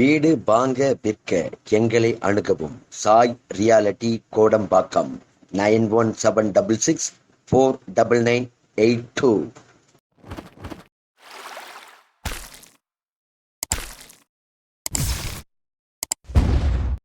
வீடு வாங்க விற்க எங்களை அணுகவும். Sai reality Kodambakkam nine one seven double six four double nine eight two.